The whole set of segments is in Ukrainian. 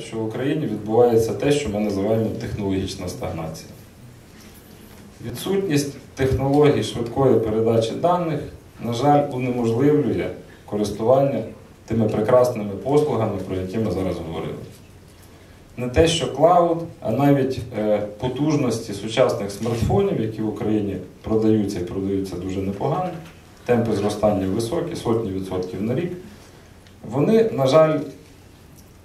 що в Україні відбувається те, що ми називаємо технологічна стагнація. Відсутність технологій швидкої передачі даних, на жаль, унеможливлює користування тими прекрасними послугами, про які ми зараз говорили. Не те, що клауд, а навіть е, потужності сучасних смартфонів, які в Україні продаються і продаються дуже непогано, темпи зростання високі, сотні відсотків на рік, вони, на жаль,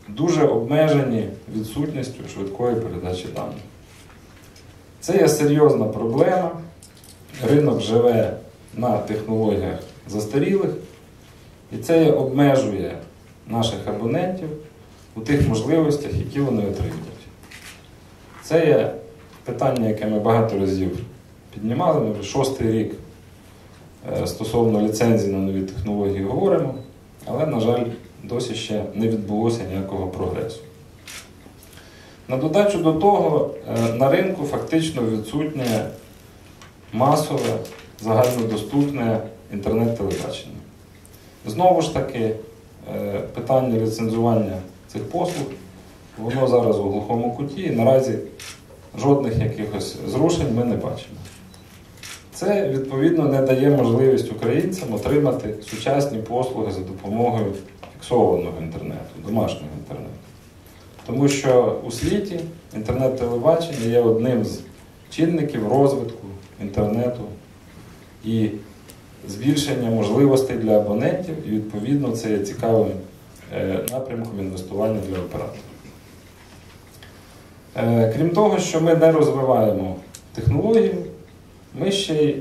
дуже обмежені відсутністю швидкої передачі даних. Це є серйозна проблема. Ринок живе на технологіях застарілих, і це обмежує наших абонентів у тих можливостях, які вони отримують. Це є питання, яке ми багато разів піднімали. Ми вже шостий рік е, стосовно ліцензії на нові технології говоримо, але, на жаль, досі ще не відбулося ніякого прогресу. На додачу до того, е, на ринку фактично відсутнє масове, загальнодоступне інтернет-телебачення. Знову ж таки, е, питання ліцензування цих послуг, воно зараз у глухому куті і наразі жодних якихось зрушень ми не бачимо. Це, відповідно, не дає можливість українцям отримати сучасні послуги за допомогою фіксованого інтернету, домашнього інтернету. Тому що у світі інтернет-телебачення є одним з чинників розвитку інтернету і збільшення можливостей для абонентів, і відповідно це є цікавим е, напрямком інвестування для операторів. Е, Крім того, що ми не розвиваємо технологію, ми ще й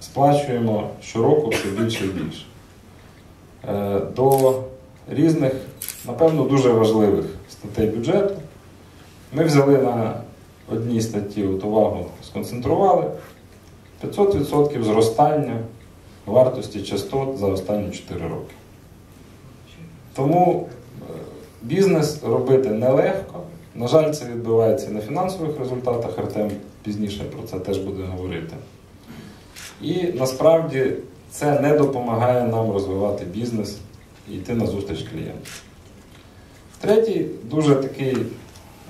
сплачуємо щороку все більше і більше. Е, До різних, напевно, дуже важливих статей бюджету. Ми взяли на одній статті от увагу, сконцентрували 500% зростання вартості частот за останні 4 роки. Тому е, бізнес робити нелегко. На жаль, це відбувається на фінансових результатах. Артем пізніше про це теж буде говорити. І насправді це не допомагає нам розвивати бізнес і йти на зустріч клієнтам. Третій, дуже такий,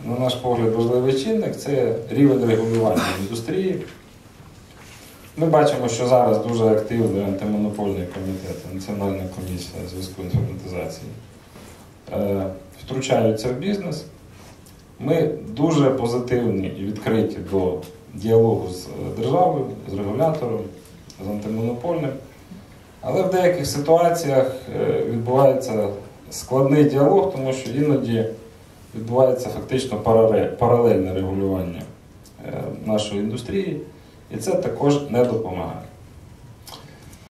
на наш погляд, важливий чинник це рівень регулювання індустрії. Ми бачимо, що зараз дуже активний антимонопольний комітет, Національна комісія зв'язку інформатизації е, втручаються в бізнес. Ми дуже позитивні і відкриті до діалогу з державою, з регулятором, з антимонопольним. Але в деяких ситуаціях е, відбувається складний діалог, тому що іноді відбувається фактично паралельне регулювання е, нашої індустрії, і це також не допомагає.